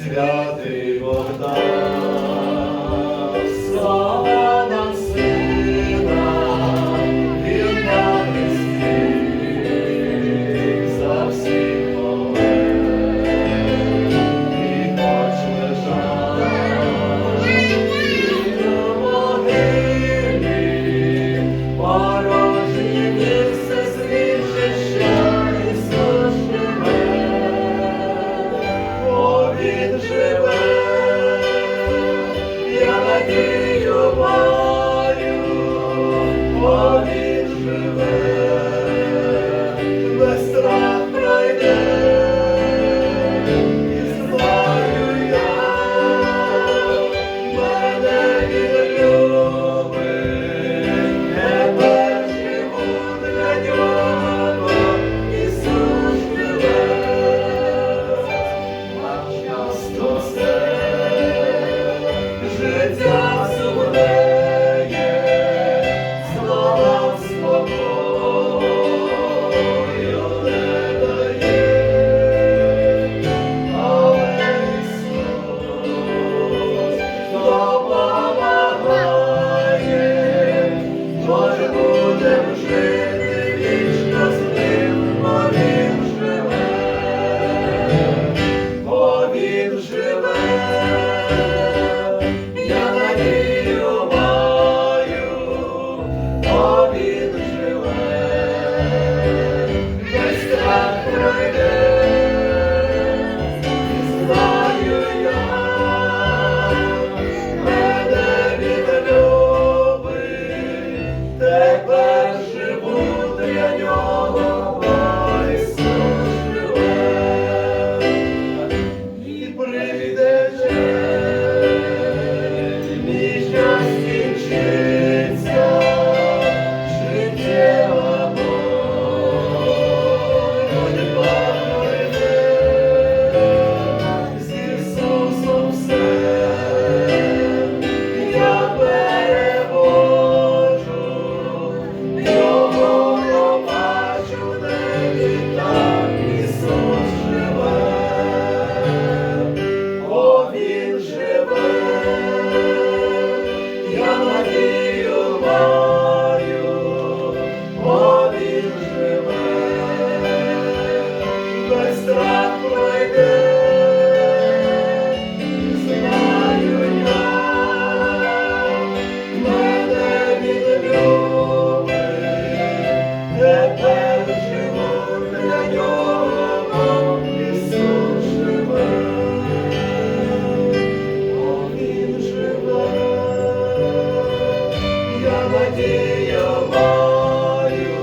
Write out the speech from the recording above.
святий Богдан, слава thank you. Володію мою,